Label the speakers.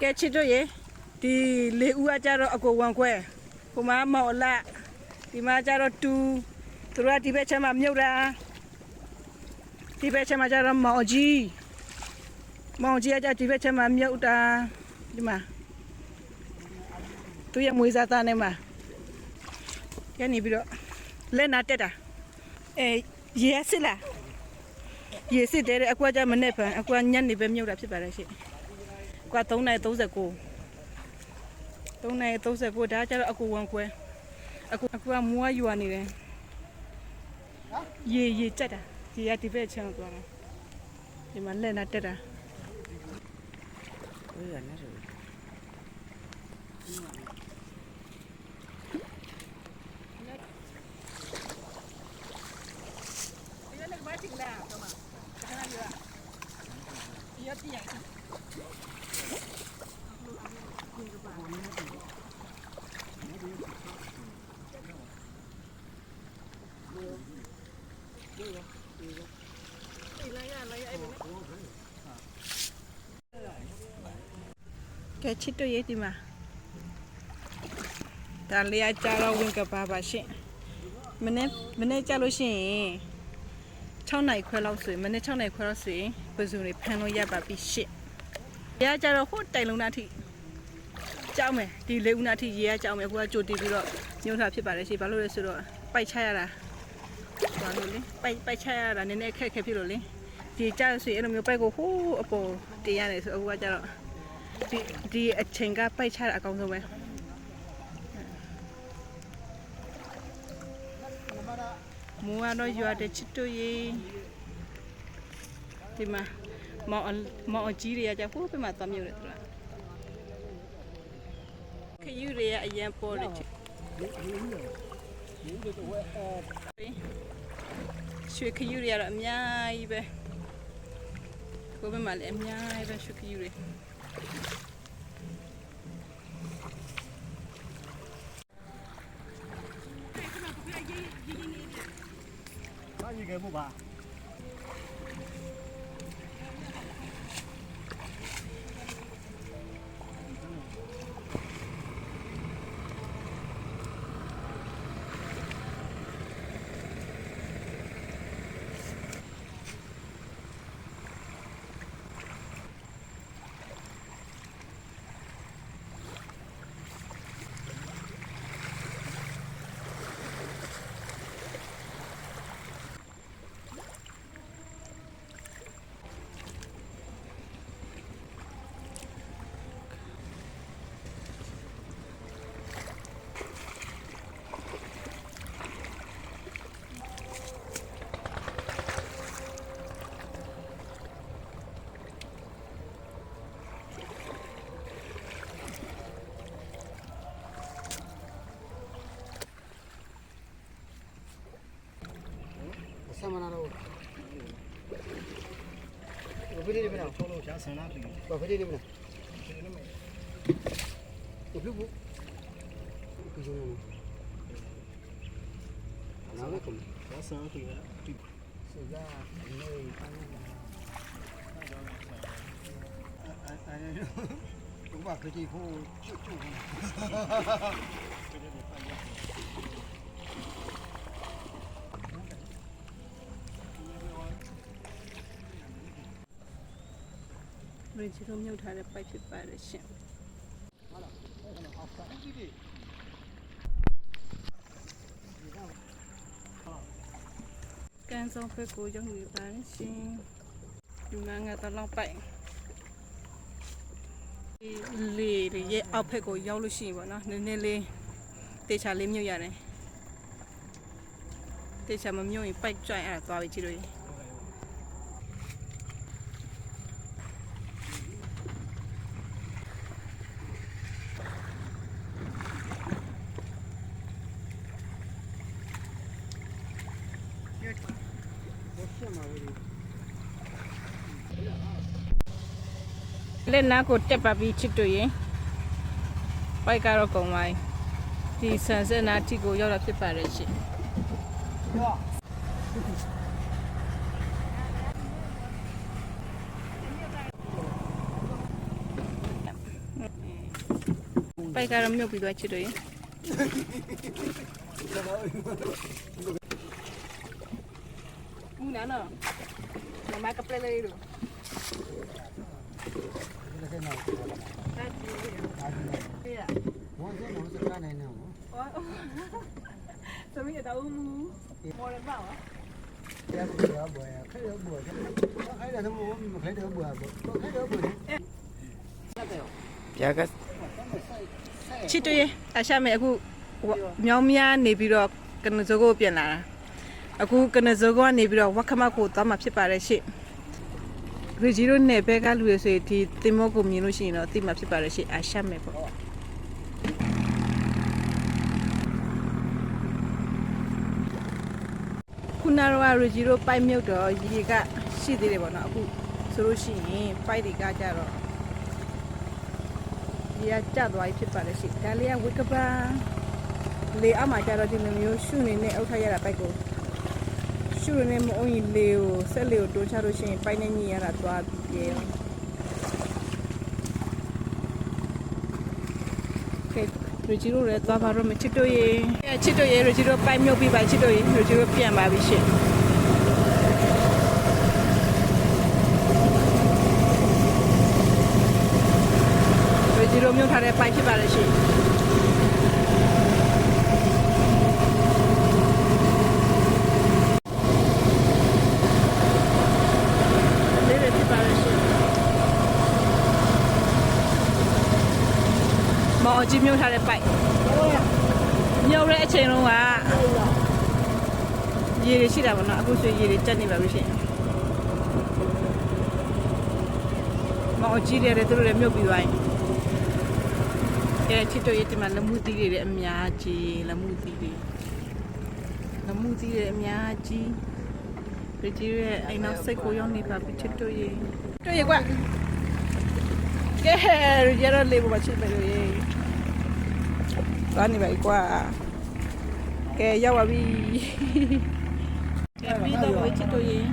Speaker 1: ကဲချစ်တို့ရေဒီလေဦးကကြတော့အကိုဝန်ခွဲဟိုမှာမော်လာဒီမှာကြတော့တူသူတို့ကဒီဘက်ချက်မှာမြုပ်တာဒီဘက်ချက်မှာကြတော့မော်ကြီးမော်ကြီးကကြဒီဘက်ချက်မှာမြုပ်တာဒီမှာသူရဲ့မွေးစားသားနဲ့မှာရနေပြီးတော့လက်နာတက်တာအဲရေစစ်လားရေစစ်တယ်တဲ့အကွက်ကြမနဲ့ဖန်အကွက်ညက်နေပဲမြုပ်တာဖြစ်ပါတယ်ရှင့် ကွာ3နိုင်39 3နိုင်39ဒါကျတော့အကူဝန်ခွဲအကူအကူကမွားယူရနေတယ်ရေရေတက်တာရေရဒီဘက်ချမ်းသွားတာဒီမှာလက်နာတက်တာ
Speaker 2: ဝေးရနေတယ်
Speaker 1: ဒီလည်းမတင်လာတော့မှာခဏလေးရရတိရ ကဲချစ်တို့ရေးဒီမှာဒါလေးအကြတော့ဝင်ကပါပါရှင်မနေ့မနေ့ကြလို့ရှိရင်6နိုင်ခွဲလောက်ဆိုရင်မနေ့6နိုင်ခွဲလောက်ဆိုရင်ဘယ်သူတွေဖမ်းလို့ရပါပြီရှင့်။ရကြတော့ဟိုတိုင်လုံးနာထိကြောက်မယ်ဒီလေးဦးနာထိရေရကြောက်မယ်ကိုကကြိုတီးပြီးတော့ညှို့ထားဖြစ်ပါတယ်ရှင်။ဘာလို့လဲဆိုတော့ပိုက်ချရတာဘာလို့လဲပိုက်ပိုက်ချရတာနည်းနည်းခက်ခဲဖြစ်လို့လေဒီကြောက်ဆိုရင်အဲ့လိုမျိုးပိုက်ကိုဟိုးအပေါ်တင်ရတယ်ဆိုအခုကကြတော့ ဒီဒီအချိန်ကပိုက်ချတာအကောင်းဆုံးပဲမူကတော့ရွာတဲ့ချစ်တို့ရေဒီမှာမောင်အမောင်အကြီးတွေကကြာဟိုးပြမှာသွားမြုပ်တယ်သူကခယူတွေကအရင်ပေါ်တယ်ချစ်ရွှေခယူတွေကတော့အများကြီးပဲကိုယ်ဘက်မှာလည်းအများကြီးပဲရွှေခယူတွေ
Speaker 2: ဘာကြီးကဲ ဖို့ပါဆမနာတော့ဘယ်လိုလဲမလားဆောလို့ရှာဆန္ဒပြီဘာဖြစ်နေမလဲဘယ်လိုဘူးဘယ်လို မရချီတို့
Speaker 1: မြုပ်ထားတဲ့ပိုက်ဖြစ်ပါတယ်ရှင်ကန်ဆောင်ဖက်ကိုရောက်နေပါရှင်ဒီမှာငါတော့လောက်ပိုက်လေရဲ့အောက်ဖက်ကိုရောက်လို့ရှိရင်ပေါ့နော်နည်းနည်းလေးတေချာလေးမြုပ်ရတယ်တေချာမမြုပ်ရင်ပိုက်ကြွိုင်အဲ့ဒါသွားပြီးကြည့်လို့ရ
Speaker 2: လေ
Speaker 1: လက်နာကိုတက်ပါပြီးချစ်တို့ရင်ပိုက်ကတော့ကုံပါဒီဆန်စက်နာတီကိုရောက်လာဖြစ်ပါတယ်ရှင်
Speaker 2: ရော
Speaker 1: ပိုက်ကတော့မြုပ်ပြီးသွားချစ်တို့ရေဦး နာနော်မမကပလေလေးတို့
Speaker 2: ဒီကိနော်
Speaker 1: အဲ့ဒီရေ
Speaker 2: အာဒီ
Speaker 1: ပြရ
Speaker 2: ဘောစနော်စကားနိုင်နော်
Speaker 1: ဟောသမီးတော့မူမော်ရပါဝါ
Speaker 2: ကျန်ပြီးတော့ဘောရခဲရဘောအဲ့ဒါသမုံမခဲတော့ဘောဘောခဲတော့ဘော
Speaker 3: ပြာက
Speaker 1: ချစ်တွေ့အရှာမေအခုမြောင်းများနေပြီးတော့ကနဇိုကိုပြန်လာတာ အခုကနဇိုကနေပြီးတော့ဝက်ခမတ်ကိုသွားမှာဖြစ်ပါတယ်ရှင့်ရီဂျီရိုနဲ့ဘဲကလူရဆိုရင်ဒီတင်မောကိုမြင်လို့ရှိရင်တော့သိမှာဖြစ်ပါတယ်ရှင့်အရှာမေပေါ့ခုနကတော့ရီဂျီရိုပိုက်မြုပ်တော့ရေကရှိသေးတယ်ပေါ့နော်အခုဆိုလို့ရှိရင်ပိုက်တွေကကြတော့ဒီကကျသွားပြီဖြစ်ပါလေရှိဒါလေးကဝက်ကပါလေအမှကျတော့ဒီလိုမျိုးရှုနေနဲ့အုတ်ထရရတာပိုက်ကို ရှုနေမအောင်ရင်လေကိုဆက်လေကိုတိုးချလို့ရှိရင်ပိုက်နဲ့ညင်ရတာသွားပြီးပြေကဲရဂျီရိုလည်းသွားပါတော့မချစ်တို့ရေချစ်တို့ရေရဂျီရိုပိုက်မြုပ်ပြီးပါချစ်တို့ရေရဂျီရိုပြန်ပါပြီရှင်ရဂျီရိုမြုပ်ထားတဲ့ပိုက်ဖြစ်ပါလေရှင်လေးတွေဖြစ်ပါလေရှင်မောင် အကြီးမြုပ်ထားတဲ့ပိုက်မြုပ်တဲ့အချိန်လုံးကရေတွေရှိတာပေါ့နော်အခုဆိုရေတွေတက်နေပါပြီရှင်မောင်အကြီးတွေလည်းသူတို့လည်းမြုပ်ပြီးသွားရင်ကဲချစ်တို့ရဲ့ဒီမှာလမှုသီးတွေလည်းအများကြီးလမှုသီးတွေလမှုသီးတွေအများကြီးဒီကြီးရဲ့အိမ်နောက်စိတ်ကိုရောက်နေပါပြီချစ်တို့ရဲ့တို့ရဲ့ကွာကဲရရလေးပေါ်မှာချစ်မယ်တို့ရဲ့ သွားနေပါ ਈ ကွာကဲရောက်ပါပြီကဲပြီးတော့ဝေးချစ်တို့ရဲ့